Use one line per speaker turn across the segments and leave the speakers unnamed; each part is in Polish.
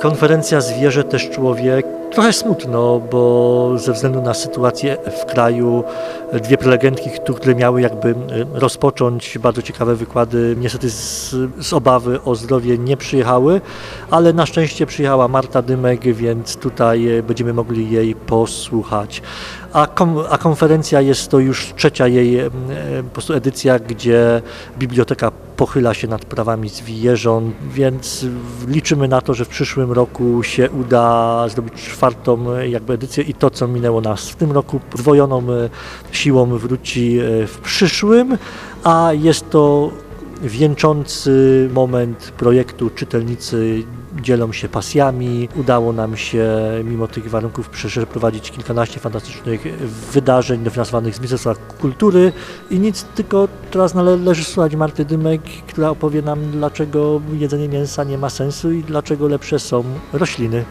Konferencja Zwierzę też człowiek. Trochę smutno, bo ze względu na sytuację w kraju dwie prelegentki, które miały jakby e, rozpocząć bardzo ciekawe wykłady, niestety z, z obawy o zdrowie nie przyjechały, ale na szczęście przyjechała Marta Dymek, więc tutaj e, będziemy mogli jej posłuchać. A, kom, a konferencja jest to już trzecia jej e, po prostu edycja, gdzie biblioteka pochyla się nad prawami zwierząt, więc liczymy na to, że w przyszłym roku się uda zrobić czwartą e, jakby edycję i to, co minęło nas w tym roku, zdwojoną e, siłą wróci e, w przyszłym, a jest to wieńczący moment projektu Czytelnicy dzielą się pasjami. Udało nam się mimo tych warunków przeprowadzić kilkanaście fantastycznych wydarzeń dofinansowanych z Ministerstwa Kultury i nic, tylko teraz należy słuchać Marty Dymek, która opowie nam, dlaczego jedzenie mięsa nie ma sensu i dlaczego lepsze są rośliny.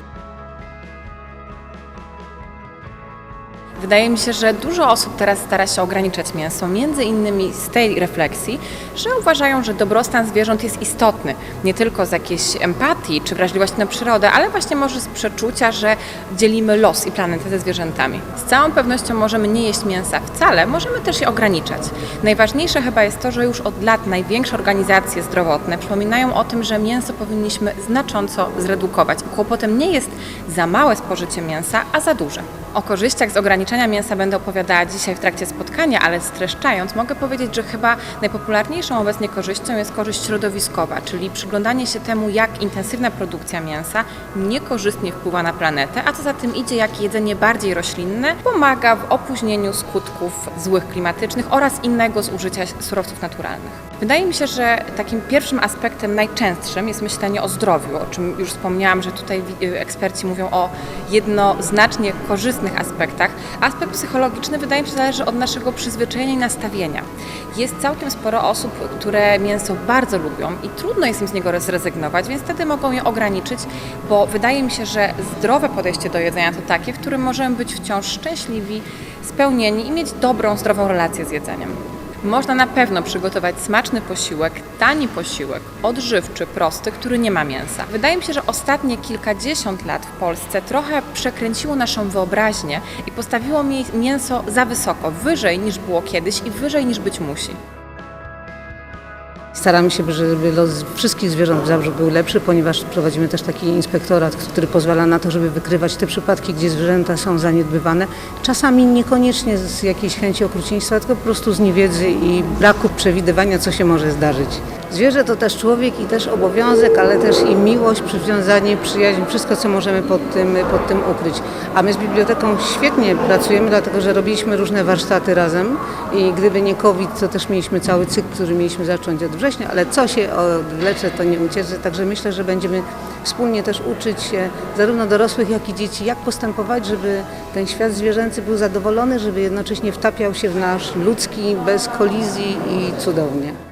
Wydaje mi się, że dużo osób teraz stara się ograniczać mięso, między innymi z tej refleksji, że uważają, że dobrostan zwierząt jest istotny, nie tylko z jakiejś empatii czy wrażliwości na przyrodę, ale właśnie może z przeczucia, że dzielimy los i planetę ze zwierzętami. Z całą pewnością możemy nie jeść mięsa wcale, możemy też je ograniczać. Najważniejsze chyba jest to, że już od lat największe organizacje zdrowotne przypominają o tym, że mięso powinniśmy znacząco zredukować. Kłopotem nie jest za małe spożycie mięsa, a za duże. O korzyściach z ograniczania mięsa będę opowiadała dzisiaj w trakcie spotkania, ale streszczając, mogę powiedzieć, że chyba najpopularniejszą obecnie korzyścią jest korzyść środowiskowa, czyli przyglądanie się temu, jak intensywna produkcja mięsa niekorzystnie wpływa na planetę, a co za tym idzie, jak jedzenie bardziej roślinne pomaga w opóźnieniu skutków złych klimatycznych oraz innego zużycia surowców naturalnych. Wydaje mi się, że takim pierwszym aspektem najczęstszym jest myślenie o zdrowiu, o czym już wspomniałam, że tutaj eksperci mówią o jednoznacznie korzystnych aspektach. Aspekt psychologiczny wydaje mi się zależy od naszego przyzwyczajenia i nastawienia. Jest całkiem sporo osób, które mięso bardzo lubią i trudno jest im z niego zrezygnować, więc wtedy mogą je ograniczyć, bo wydaje mi się, że zdrowe podejście do jedzenia to takie, w którym możemy być wciąż szczęśliwi, spełnieni i mieć dobrą, zdrową relację z jedzeniem. Można na pewno przygotować smaczny posiłek, tani posiłek, odżywczy, prosty, który nie ma mięsa. Wydaje mi się, że ostatnie kilkadziesiąt lat w Polsce trochę przekręciło naszą wyobraźnię i postawiło mi- mięso za wysoko, wyżej niż było kiedyś i wyżej niż być musi.
Staramy się, żeby los wszystkich zwierząt w Zabrzu był lepszy, ponieważ prowadzimy też taki inspektorat, który pozwala na to, żeby wykrywać te przypadki, gdzie zwierzęta są zaniedbywane. Czasami niekoniecznie z jakiejś chęci okrucieństwa, tylko po prostu z niewiedzy i braku przewidywania, co się może zdarzyć. Zwierzę to też człowiek i też obowiązek, ale też i miłość, przywiązanie, przyjaźń, wszystko, co możemy pod tym, pod tym ukryć. A my z biblioteką świetnie pracujemy, dlatego że robiliśmy różne warsztaty razem i gdyby nie COVID, to też mieliśmy cały cykl, który mieliśmy zacząć od września, ale co się odwlecze, to nie ucieczy, także myślę, że będziemy wspólnie też uczyć się zarówno dorosłych, jak i dzieci, jak postępować, żeby ten świat zwierzęcy był zadowolony, żeby jednocześnie wtapiał się w nasz ludzki bez kolizji i cudownie.